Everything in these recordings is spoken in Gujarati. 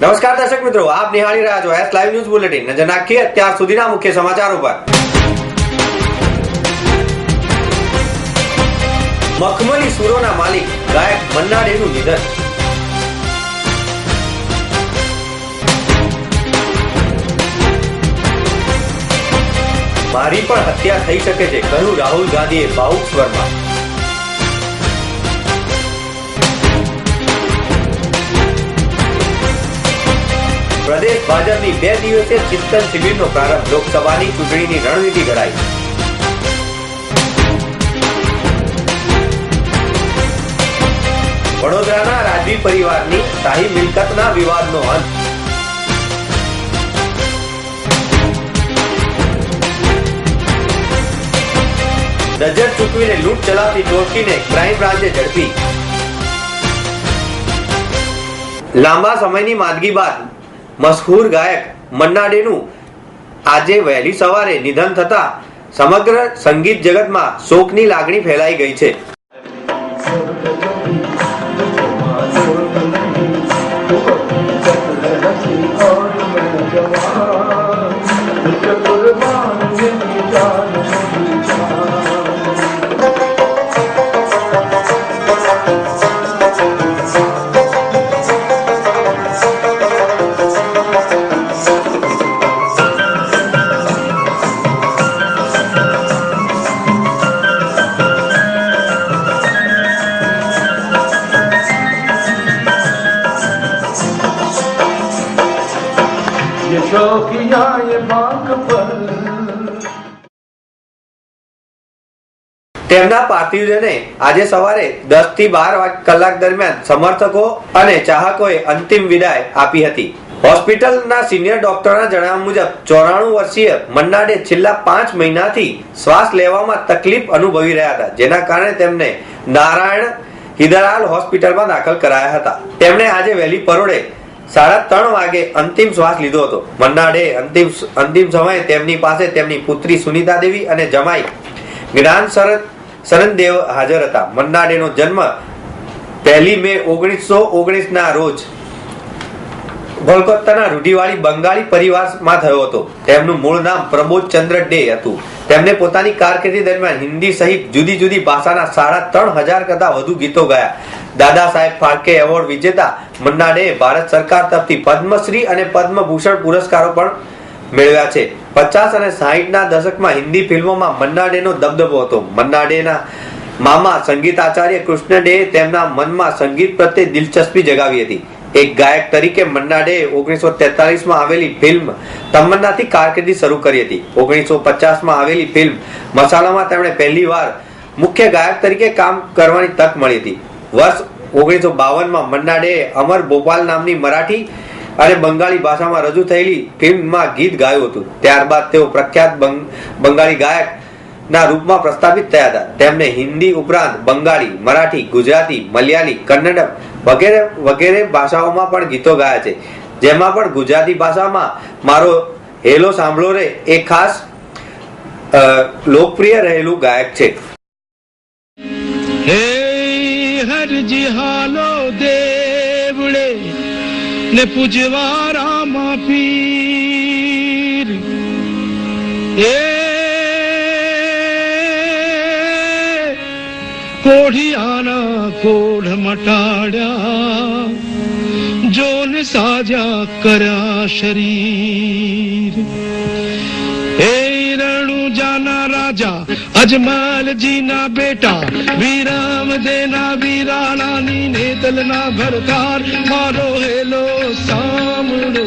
નમસ્કાર દર્શક મિત્રો, આપ નિહાળી રહ્યા છો એસ લાઈવ ન્યૂઝ બુલેટિન નજર નાખીએ અત્યાર સુધીના મુખ્ય સમાચારો પર. મખમલી સુરોના માલિક, ગાયક મન્ના ડેનું નિધન. મારી પણ હત્યા થઈ શકે છે, કહ્યું રાહુલ ગાંધીએ ભાવુક સ્વરમાં. ભાજપની બે દિવસીય ચિંતન શિબિરનો પ્રારંભ લોકસભાની ચૂંટણીની રણનીતિ ઘડાઈ. વડોદરાના રાજવી પરિવારની શાહી મિલકતના વિવાદનો અંત. નજર ચૂકવીને લૂંટ ચલાવતી ટોળકીને ક્રાઇમ બ્રાન્ચે ઝડપી. લાંબા સમયની માંદગી બાદ મશહૂર ગાયક મન્ના ડેનું આજે વહેલી સવારે નિધન થતા સમગ્ર સંગીત જગતમાં શોકની લાગણી ફેલાઈ ગઈ છે ये તેમના પાર્થિવ આજે સવારે દસથી બાર કલાક દરમિયાન સમર્થકો અને ચાહકોએ અંતિમ વિદાય આપી હતી. હોસ્પિટલના સિનિયર ડોક્ટરના જણાવ્યા મુજબ, ચોરાણું વર્ષીય મન્નાડે છેલ્લા પાંચ મહિનાથી શ્વાસ લેવામાં તકલીફ અનુભવી રહ્યા હતા, જેના કારણે તેમને નારાયણ હિદરાલ હોસ્પિટલમાં દાખલ કરાયા હતા. તેમણે આજે વહેલી પરોડે સાડા ત્રણ વાગે અંતિમ શ્વાસ લીધો હતો. મન્નાડે અંતિમ અંતિમ સમયે તેમની પાસે તેમની પુત્રી સુનીતા દેવી અને જમાઈ જ્ઞાન શરદ શરણદેવ હાજર હતા. મન્નાડેનો જન્મ પહેલી મે ઓગણીસો ઓગણીસના રોજ કોલકાતાના રૂઢિવાળી બંગાળી પરિવારમાં થયો હતો. તેમનું મૂળ નામ પ્રબોધ ચંદ્ર ડે હતું. તેમને પોતાની કારકિર્દી દરમિયાન હિન્દી સહિત જુદી જુદી ભાષાના સાડા ત્રણ હજાર કરતા વધુ ગીતો ગાયા. દાદા સાહેબ ફાળકે એવોર્ડ વિજેતા મન્ના ડે ભારત સરકાર તરફથી પદ્મશ્રી અને પદ્મભૂષણ પુરસ્કારો પણ મેળવ્યા છે. પચાસ અને સાહીઠના દશકમાં હિન્દી ફિલ્મોમાં મન્ના ડેનો દબદબો હતો. મન્ના ડેના મામા સંગીત આચાર્ય કૃષ્ણ ડે તેમના મનમાં સંગીત પ્રત્યે દિલચસ્પી જગાવી હતી. એક ગાયક તરીકે મન્ના ઓગણીસો તેતાલીસમાં આવેલી ફિલ્મ તમન્નાથી કારકિર્દી શરૂ કરી હતી. ઓગણીસો પચાસમાં આવેલી ફિલ્મ મસાલામાં તેમણે પહેલીવાર મુખ્ય ગાયક તરીકે કામ કરવાની તક મળી હતી. વર્ષ ઓગણીસો બાવનમાં મન્ના અમર ભોપાલ નામની મરાઠી અને બંગાળી ભાષામાં રજૂ થયેલી ફિલ્મમાં ગીત ગાયું હતું. ત્યારબાદ તેઓ પ્રખ્યાત બંગ- બંગાળી ગાયક ના રૂપમાં પ્રસ્થાપિત થયા હતા. તેમને હિન્દી ઉપરાંત બંગાળી, મરાઠી, ગુજરાતી, મલયાલી, કન્નડમ વગેરે વગેરે ભાષાઓમાં પણ ગીતો ગાયા છે. જેમાં પણ ગુજરાતી ભાષામાં મારો હેલો સાંભળો રે, એ ખાસ લોકપ્રિય રહેલું ગાયક છે. હે હરજી હાલો દેવડે, ને પૂજવા રામા પીર. એ કોઢિયાના કોઢ મટાડ્યા, જોન સાજા કર્યા શરીર. એ રણુજાના રાજા, અજમાલજીના બેટા વિરામ દેના વીરાણાની નેતલના ભરતાર મારો હેલો સાંભળો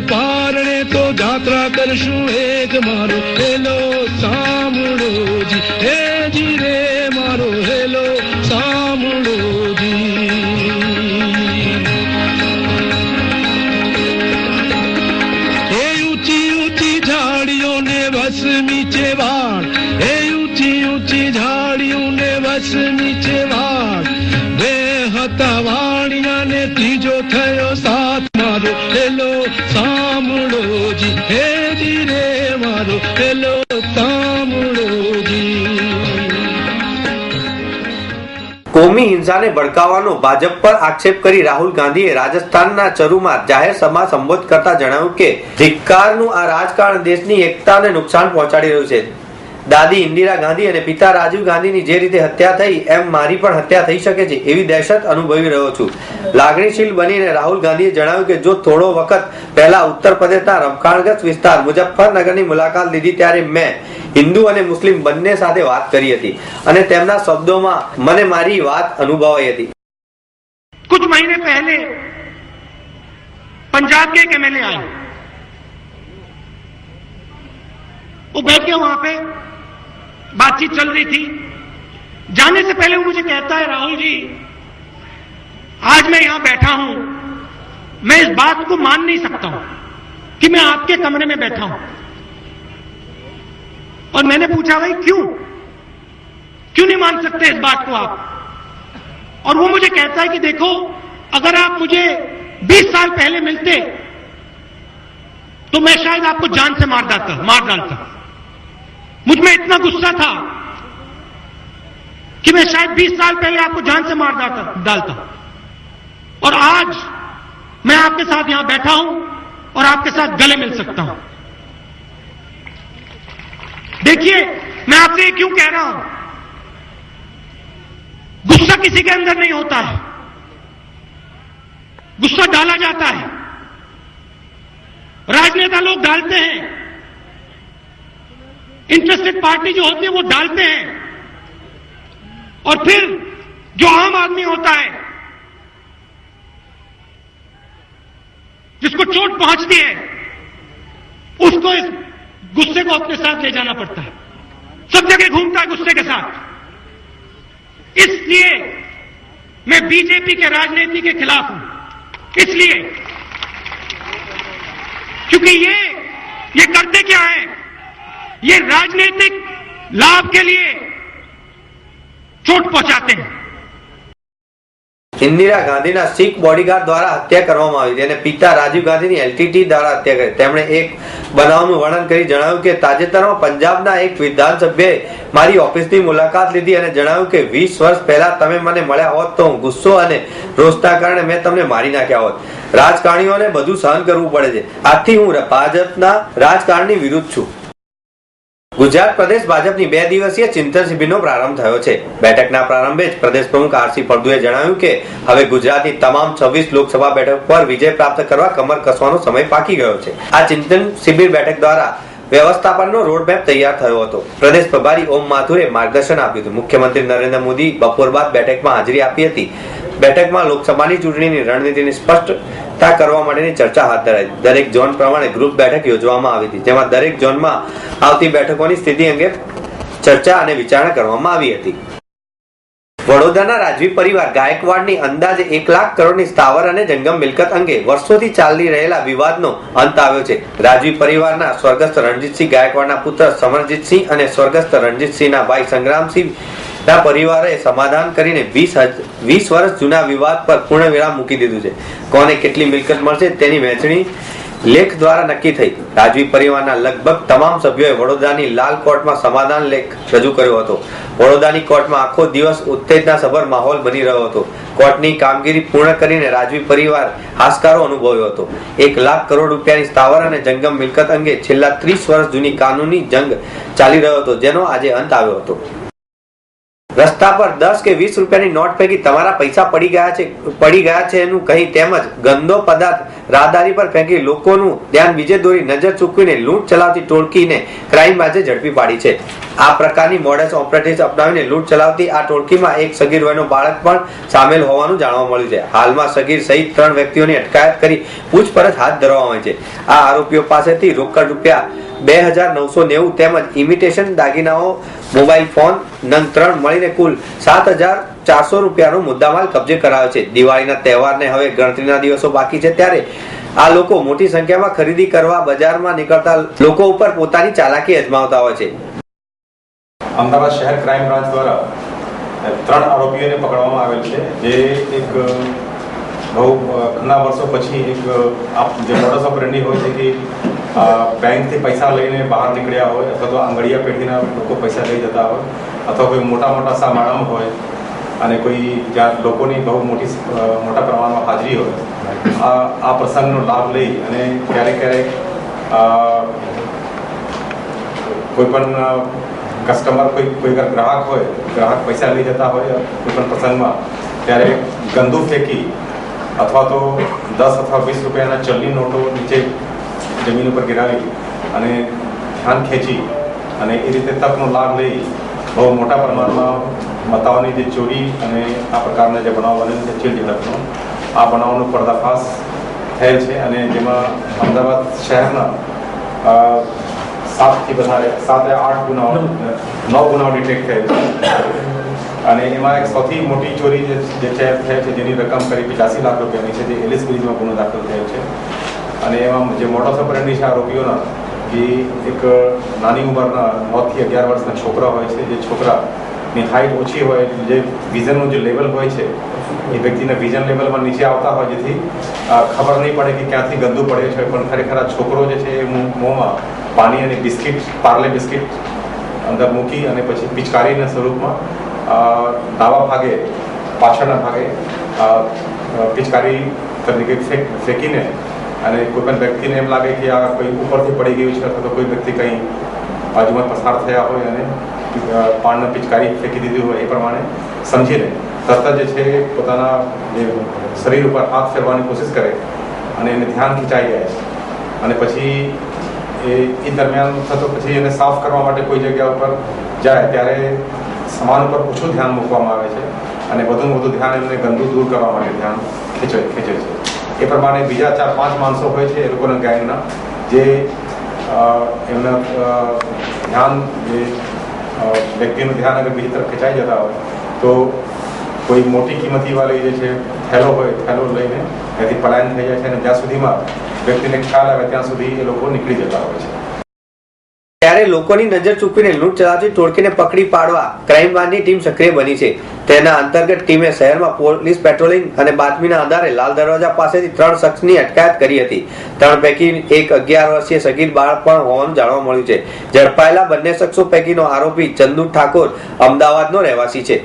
પારણે તો જાત્રા કરશું એક મારો. કોમી હિંસાને ભડકાવવાનો ભાજપ પર આક્ષેપ કરી રાહુલ ગાંધીએ રાજસ્થાનના ચરુમાં જાહેર સભા સંબોધ કરતા જણાવ્યું કે ધિક્કારનું આ રાજકારણ દેશની એકતાને નુકસાન પહોંચાડી રહ્યું છે. દાદી ઇન્દિરા ગાંધી અને પિતા રાજીવ ગાંધીની જે રીતે હત્યા થઈ એમ મારી પણ હત્યા થઈ શકે છે એવી દહેશત અનુભવી રહ્યો છું લાગણીશીલ બનીને રાહુલ ગાંધીએ જણાવ્યું કે જો થોડો વખત પહેલા ઉત્તર પ્રદેશના રમખાણગંજ વિસ્તાર મુઝફ્ફરનગરની મુલાકાત લીધી ત્યારે મેં હિન્દુ અને મુસ્લિમ બંને સાથે વાત કરી હતી અને તેમના શબ્દોમાં મને મારી વાત અનુભવાઈ હતી कुछ महीने पहले पंजाब के एक एमएलए आए वो बैठ के वहां पे बातचीत चल रही थी। जाने से पहले वो मुझे कहता है, राहुल जी, आज मैं यहाँ बैठा हूँ। मैं इस बात को मान नहीं सकता हूँ कि मैं आपके कमरे में बैठा हूँ। और मैंने पूछा, भाई, क्यों? क्यों नहीं मान सकते इस बात को आप? और वो मुझे कहता है कि, देखो, अगर आप मुझे 20 साल पहले मिलते तो मैं शायद आपको जान से मार डालता मार डालता। मुझमें इतना गुस्सा था कि मैं शायद 20 साल पहले आपको जान से मार डालता डालता और आज मैं आपके साथ यहाँ बैठा हूँ और आपके साथ गले मिल सकता हूँ। देखिए, मैं आपसे ये क्यों कह रहा हूँ? गुस्सा किसी के अंदर नहीं होता है। गुस्सा डाला जाता है। राजनेता लोग डालते हैं। इंटरेस्टेड पार्टी जो होती है वो डालते हैं। और फिर जो आम आदमी होता है, जिसको चोट पहुँचती है, उसको इस गुस्से को अपने साथ ले जाना पड़ता है। सब जगह घूमता है गुस्से के साथ। इसलिए मैं बीजेपी के राजनीति के खिलाफ हूँ। इसलिए, क्योंकि ये ये करते क्या है? ये राजनीतिक लाभ के लिए चोट पहुंचाते हैं ઇન્દિરા ગાંધીના શીખ બોડીગાર્ડ દ્વારા હત્યા કરવામાં આવી હતી અને પિતા રાજીવ ગાંધીની એલટીટી દ્વારા હત્યા કરી તેમણે એક બનાવનું વર્ણન કરી જણાવ્યું કે તાજેતરમાં પંજાબના એક વિધાનસભ્યએ મારી ઓફિસની મુલાકાત લીધી અને જણાવ્યું કે વીસ વર્ષ પહેલા તમે મને મળ્યા હોત તો હું ગુસ્સો અને રોષના કારણે મેં તમને મારી નાખ્યા હોત રાજકારણીઓને બધું સહન કરવું પડે છે આથી હું ભાજપના રાજકારણની વિરુદ્ધ છું ગુજરાત પ્રદેશ ભાજપની બે દિવસીય ચિંતન શિબિરનો પ્રારંભ થયો છે. બેઠકના પ્રારંભે જ પ્રદેશ પ્રમુખ આરસી ફળદુએ જણાવ્યું કે, હવે ગુજરાતની તમામ છવ્વીસ લોકસભા બેઠક પર વિજય પ્રાપ્ત કરવા કમર કસવાનો સમય પાકી ગયો છે. આ ચિંતન શિબિર બેઠક દ્વારા વ્યવસ્થાપનનો રોડમેપ તૈયાર થયો હતો. પ્રદેશ પ્રભારી ઓમ માથુરે માર્ગદર્શન આપ્યું હતું. મુખ્યમંત્રી નરેન્દ્ર મોદી બપોર બાદ બેઠકમાં હાજરી આપી હતી. બેઠકમાં લોકસભાની ચૂંટણીની રણનીતિની સ્પષ્ટતા કરવા માટેની ચર્ચા હાથ ધરાઈ. દરેક ઝોન પ્રમાણે ગ્રુપ બેઠક યોજવામાં આવી હતી, જેમાં દરેક ઝોનમાં આવતી બેઠકોની સ્થિતિ અંગે ચર્ચા અને વિચારણા કરવામાં આવી હતી. વડોદરાના રાજવી પરિવાર ગાયકવાડની અંદાજે એક લાખ કરોડની સ્થાવર અને જંગમ મિલકત અંગે વર્ષોથી ચાલી રહેલા વિવાદનો અંત આવ્યો છે. રાજવી પરિવારના સ્વર્ગસ્થ રણજીતસિંહ ગાયકવાડના પુત્ર સમરજીતસિંહ અને સ્વર્ગસ્થ રણજીતસિંહના ભાઈ સંગ્રામસિંહ ના પરિવારે સમાધાન કરીને વીસ વીસ વર્ષ જૂના વિવાદ પર પૂર્ણ વિરામ મૂકી દીધું છે. કોને કેટલી મિલકત મળશે તેની વહેંચણી લેખ દ્વારા નક્કી થઈ. રાજવી પરિવારના લગભગ તમામ સભ્યોએ વડોદરાની લાલ કોર્ટમાં સમાધાન લેખ રજૂ કર્યો હતો. વડોદરાની કોર્ટમાં આખો દિવસ ઉત્તેજનાસભર માહોલ બની રહ્યો હતો. કોર્ટની કામગીરી પૂર્ણ કરીને રાજવી પરિવાર હાશકારો અનુભવ્યો હતો. એક લાખ કરોડ રૂપિયાની સ્થાવર અને જંગમ મિલકત અંગે છેલ્લા ત્રીસ વર્ષ જૂની કાનૂની જંગ ચાલી રહ્યો હતો, જેનો આજે અંત આવ્યો હતો. રસ્તા પર દસ કે વીસ રૂપિયાની નોટ પૈકી તમારા પૈસા પડી ગયા છે, પડી ગયા છે એનું કહી તેમજ ગંદો પદાર્થ રાહદારી પર ફેંકી લોકોનું ધ્યાન બીજે દોરી નજર ચૂકવીને લૂંટ ચલાવતી ટોળકીને ક્રાઇમ બાજે ઝડપી પાડી છે. આ પ્રકારની મોડેસ ઓપરેટિવ અપનાવીને લૂંટ ચલાવતી આ ટોળકીમાં એક સગીર વયનો બાળક પણ સામેલ હોવાનું જાણવા મળ્યું છે. હાલમાં સગીર સહિત ત્રણ વ્યક્તિઓની અટકાયત કરી પૂછપરછ હાથ ધરવામાં આવી છે. આ આરોપીઓ પાસેથી રોકડ રૂપિયા બે હજાર નવસો નેવું તેમજ ઇમિટેશન દાગીનાઓ, મોબાઈલ ફોન, નંગ ત્રણ મળીને કુલ સાત હજાર ચારસો રૂપિયાનો મુદ્દામાલ કબજે કરાયો છે. દિવાળીના તહેવારને હવે ગણતરીના દિવસો બાકી છે ત્યારે આ લોકો મોટી સંખ્યામાં ખરીદી કરવા બજારમાં નીકળતા લોકો ઉપર પોતાની ચાલાકી અજમાવતા હોય છે. અમદાવાદ શહેર ક્રાઇમ બ્રાન્ચ દ્વારા ત્રણ આરોપીઓને પકડવામાં આવેલ છે. જે એક બહુ ઘણા વર્ષો પછી એક જે મોડસ ઓપરેન્ડી હોય છે કે બેંકથી પૈસા લઈને બહાર નીકળ્યા હોય અથવા તો આંગળીયા પેઢીના લોકો પૈસા લઈ જતા હોય અથવા કોઈ મોટા મોટા સામાણમ હોય અને કોઈ જ્યાં લોકોની બહુ મોટી મોટા પ્રમાણમાં હાજરી હોય, આ આ પ્રસંગનો લાભ લઈ અને ક્યારેક ક્યારેક કોઈ પણ કસ્ટમર કોઈ કોઈ ગ્રાહક હોય, ગ્રાહક પૈસા લઈ જતા હોય કોઈ પણ પ્રસંગમાં, ત્યારે ગંદુ ફેંકી અથવા તો દસ અથવા વીસ રૂપિયાના ચલની નોટો નીચે જમીન ઉપર ગિરાવી અને ધ્યાન ખેંચી અને એ રીતે તકનો લાભ લઈ બહુ મોટા પ્રમાણમાં મતાઓની જે ચોરી અને આ પ્રકારના જે બનાવ બનેલ છે ચીલ ઝડપનો આ બનાવનો પર્દાફાશ થયેલ છે અને જેમાં અમદાવાદ શહેરના સાતથી વધારે સાત આઠ ગુનાઓ નવ. ગુનાઓ ડિટેક્ટ થયેલ છે. અને એમાં એક સૌથી મોટી ચોરી જે છે થઈ છે જેની રકમ કરી પચાસી લાખ રૂપિયાની છે જે એલિસ બ્રિજમાં ગુનો દાખલ થયો છે. અને એમાં જે મોટો સપરેન્ડી છે આરોપીઓના એ એક નાની ઉંમરના નવથી અગિયાર વર્ષના છોકરા હોય છે. જે છોકરાની હાઇટ ઓછી હોય જે વિઝનનું જે લેવલ હોય છે એ વ્યક્તિના વિઝન લેવલમાં નીચે આવતા હોય જેથી ખબર નહીં પડે કે ક્યાંથી ગંદુ પડે છે. પણ ખરેખર આ છોકરો જે છે એ મોંમાં પાણી અને બિસ્કિટ પાર્લે બિસ્કિટ અંદર મૂકી અને પછી પિચકારીના સ્વરૂપમાં દાવા ભાગે પાછળના ભાગે પિચકારી તરીકે ફેંક ફેંકીને અને કોઈ પણ વ્યક્તિને એમ લાગે કે આ કોઈ ઉપરથી પડી ગયું છે અથવા તો કોઈ વ્યક્તિ કંઈ બાજુમાં પસાર થયા હોય અને અ, પિચકારી ફેંકી દીધી હોય એ પ્રમાણે સમજીને તરત જે છે પોતાના જે શરીર ઉપર હાથ ફેરવાની કોશિશ કરે અને એને ધ્યાન ખેંચાઈ જાય અને પછી એ એ દરમિયાન થતો પછી એને સાફ કરવા માટે કોઈ જગ્યા ઉપર જાય, ત્યારે સમાન ઉપર ઓછું ધ્યાન મૂકવામાં આવે છે અને વધુમાં વધુ ધ્યાન એમને ગંદુ દૂર કરવા માટે ધ્યાન ખેંચે ખેંચે છે. એ પ્રમાણે બીજા ચાર પાંચ માણસો હોય છે એ લોકોના ગેંગના, જે એમના ધ્યાન, જે વ્યક્તિનું ધ્યાન અગર બીજી તરફ ખેંચાઈ જતા હોય, તો કોઈ મોટી કિંમતીવાળી જે છે થેલો હોય થેલો લઈને ત્યાંથી પલાયન થઈ જાય છે અને જ્યાં સુધીમાં વ્યક્તિને ખ્યાલ આવે ત્યાં સુધી એ લોકો નીકળી જતા હોય છે. ત્યારે લોકોની નજર ચૂકવીને લૂંટ ચલાવતી ટોળકીને પકડી પાડવા ક્રાઇમ ટીમ સક્રિય બની છે. તેના અંતર્ગત ટીમે શહેરમાં પોલીસ પેટ્રોલિંગ અને બાતમીના આધારે લાલ દરવાજા પાસેથી ત્રણ શખ્સની અટકાયત કરી હતી. ત્રણ પૈકી એક અગિયાર વર્ષીય સગીર બાળક પણ હોવાનું જાણવા મળ્યું છે. ઝડપાયેલા બંને શખ્સો પૈકીનો આરોપી ચંદુ ઠાકોર અમદાવાદનો રહેવાસી છે.